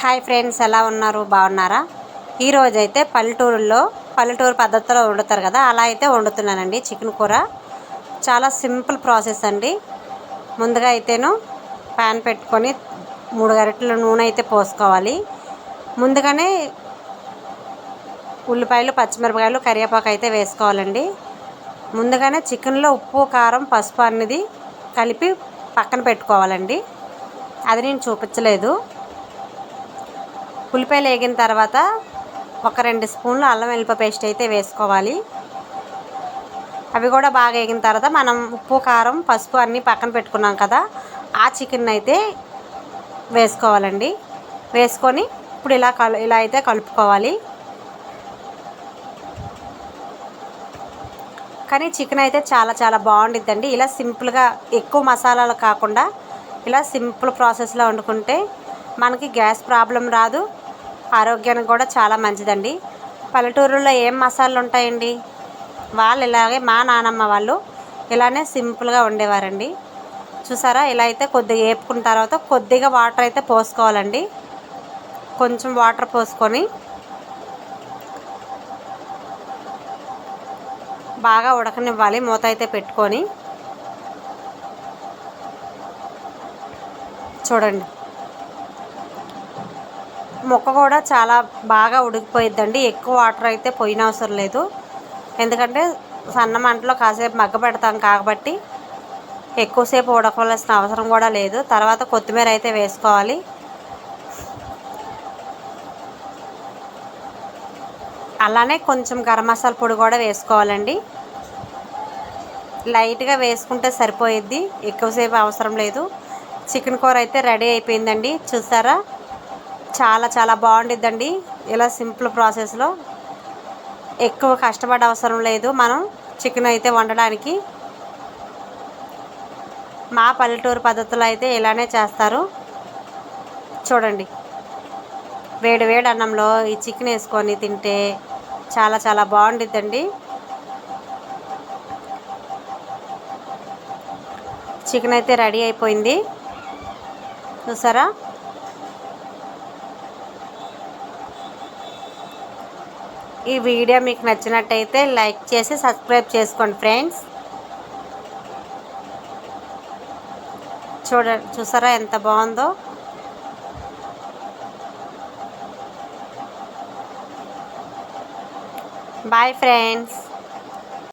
Hi friends ఎలా ఉన్నారు? బాగున్నారా? ఈరోజు అయితే పల్లెటూరులో పల్లెటూరు పద్ధతిలో వండుతారు కదా అలా అయితే వండుతున్నానండి చికెన్ కూర. చాలా సింపుల్ ప్రాసెస్ అండి. ముందుగా అయితేను ప్యాన్ పెట్టుకొని మూడు గరిటెల నూనె అయితే పోసుకోవాలి. ముందుగానే ఉల్లిపాయలు పచ్చిమిరపకాయలు కరివేపాకు అయితే వేసుకోవాలండి. ముందుగానే చికెన్లో ఉప్పు కారం పసుపు అనేది కలిపి పక్కన పెట్టుకోవాలండి. అది నేను చూపించలేదు. ఉల్లిపాయలు వేగిన తర్వాత ఒక రెండు స్పూన్లు అల్లం వెల్లిపాయ పేస్ట్ అయితే వేసుకోవాలి. అవి కూడా బాగా వేగిన తర్వాత మనం ఉప్పు కారం పసుపు అన్నీ పక్కన పెట్టుకున్నాం కదా ఆ చికెన్ అయితే వేసుకోవాలండి. వేసుకొని ఇప్పుడు ఇలా కలు ఇలా అయితే కలుపుకోవాలి. కానీ చికెన్ అయితే చాలా చాలా బాగుండిద్దండి. ఇలా సింపుల్గా ఎక్కువ మసాలాలు కాకుండా ఇలా సింపుల్ ప్రాసెస్లో వండుకుంటే మనకి గ్యాస్ ప్రాబ్లం రాదు. ఆరోగ్యానికి కూడా చాలా మంచిదండి. పల్లెటూరులో ఏం మసాలాలు ఉంటాయండి? వాళ్ళు ఇలాగే మా నానమ్మ వాళ్ళు ఇలానే సింపుల్గా ఉండేవారండి. చూసారా? ఇలా అయితే కొద్దిగా వేపుకున్న తర్వాత కొద్దిగా వాటర్ అయితే పోసుకోవాలండి. కొంచెం వాటర్ పోసుకొని బాగా ఉడకనివ్వాలి. మూత అయితే పెట్టుకొని. చూడండి. మొక్క కూడా చాలా బాగా ఉడికిపోయిద్దండి. ఎక్కువ వాటర్ అయితే పోయిన అవసరం లేదు. ఎందుకంటే సన్న మంటలో కాసేపు మగ్గ పెడతాం కాబట్టి ఎక్కువసేపు ఉడకవలసిన అవసరం కూడా లేదు. తర్వాత కొత్తిమీర అయితే వేసుకోవాలి. అలానే కొంచెం గరం మసాలా పొడి కూడా వేసుకోవాలండి. లైట్గా వేసుకుంటే సరిపోయిద్ది. ఎక్కువసేపు అవసరం లేదు. చికెన్ కూర అయితే రెడీ అయిపోయిందండి. చూసారా? చాలా చాలా బాగుండిద్దండి. ఇలా సింపుల్ ప్రాసెస్లో. ఎక్కువ కష్టపడ అవసరం లేదు మనం చికెన్ అయితే వండడానికి. మా పల్లెటూరు పద్ధతిలో అయితే ఇలానే చేస్తారు. చూడండి. వేడి వేడి అన్నంలో ఈ చికెన్ వేసుకొని తింటే చాలా చాలా బాగుండిద్దండి. చికెన్ అయితే రెడీ అయిపోయింది. చూసారా? ఈ వీడియో మీకు నచ్చినట్టయితే లైక్ చేసి సబ్స్క్రైబ్ చేసుకోండి ఫ్రెండ్స్. చూడ చూసారా ఎంత బాగుందో? Bye friends.